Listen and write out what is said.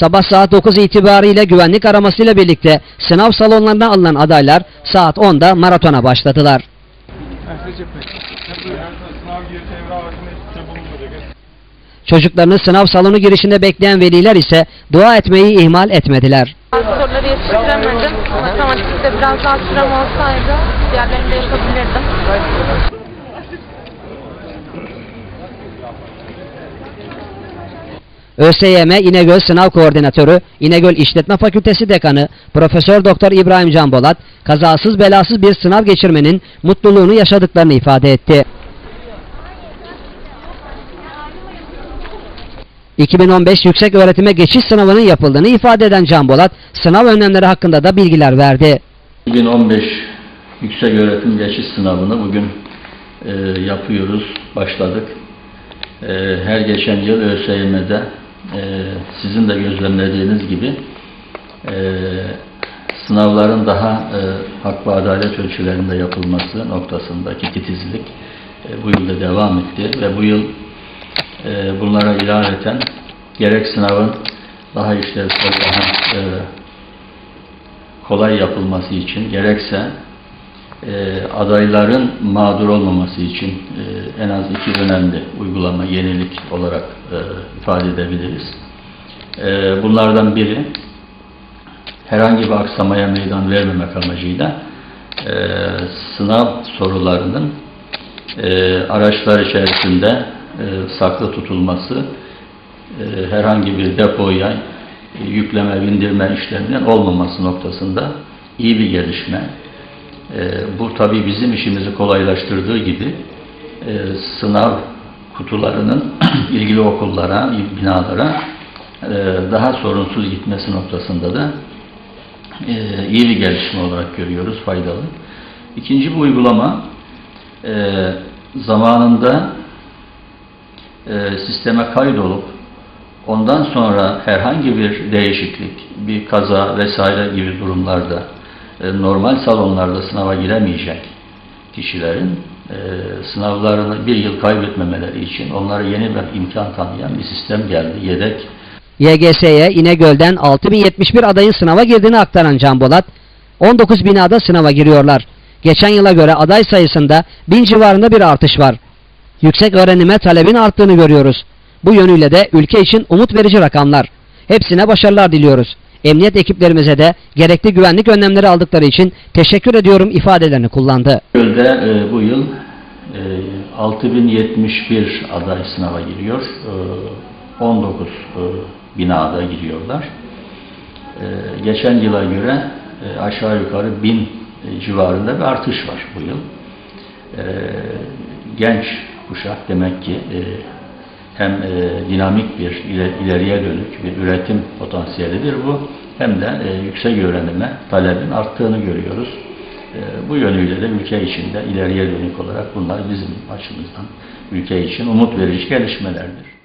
Sabah saat 9 itibariyle güvenlik aramasıyla birlikte sınav salonlarına alınan adaylar saat 10'da maratona başladılar. Çocuklarını sınav salonu girişinde bekleyen veliler ise dua etmeyi ihmal etmediler. Soruları yetiştiremedim. Matematikte biraz daha sürem olsaydı diğerlerini de yapabilirdim. ÖSYM İnegöl Sınav Koordinatörü, İnegöl İşletme Fakültesi Dekanı Profesör Doktor İbrahim Can Bolat, kazasız belasız bir sınav geçirmenin mutluluğunu yaşadıklarını ifade etti. 2015 yüksek öğretime geçiş sınavının yapıldığını ifade eden Can Bolat, sınav önlemleri hakkında da bilgiler verdi. 2015 Yüksek Öğretim Geçiş Sınavını bugün e, yapıyoruz, başladık. E, her geçen yıl ÖSYM'de e, sizin de gözlemlediğiniz gibi e, sınavların daha e, hak ve adalet ölçülerinde yapılması noktasındaki titizlik e, bu yılda devam etti ve bu yıl e, bunlara ilaveten gerek sınavın daha işlevsel, daha e, kolay yapılması için gerekse e, adayların mağdur olmaması için e, en az iki önemli uygulama, yenilik olarak e, ifade edebiliriz. Bunlardan biri herhangi bir aksamaya meydan vermemek amacıyla sınav sorularının araçlar içerisinde saklı tutulması herhangi bir depoya yükleme, bindirme işleminin olmaması noktasında iyi bir gelişme. E, bu tabii bizim işimizi kolaylaştırdığı gibi e, sınav kutularının ilgili okullara, binalara e, daha sorunsuz gitmesi noktasında da e, iyi bir gelişme olarak görüyoruz, faydalı. İkinci bu uygulama zamanında sisteme kaydolup ondan sonra herhangi bir değişiklik, bir kaza vesaire gibi durumlarda normal salonlarda sınava giremeyecek kişilerin e, sınavlarını bir yıl kaybetmemeleri için onlara yeni bir imkan tanıyan bir sistem geldi. Yedek YGS'ye İnegöl'den 6071 adayın sınava girdiğini aktaran Can Bolat, 19 binada sınava giriyorlar. Geçen yıla göre aday sayısında 1000 civarında bir artış var. Yüksek öğrenime talebin arttığını görüyoruz. Bu yönüyle de ülke için umut verici rakamlar. Hepsine başarılar diliyoruz. Emniyet ekiplerimize de gerekli güvenlik önlemleri aldıkları için teşekkür ediyorum ifadelerini kullandı. Göl'de e, bu yıl e, 6071 aday sınava giriyor. E, 19 e, binada giriyorlar. E, geçen yıla göre e, aşağı yukarı 1000 e, civarında bir artış var bu yıl. E, genç kuşak demek ki e, hem e, dinamik bir ile- ileriye dönük bir üretim potansiyelidir bu hem de e, yüksek öğrenime talebin arttığını görüyoruz. E, bu yönüyle de ülke içinde ileriye dönük olarak bunlar bizim açımızdan ülke için umut verici gelişmelerdir.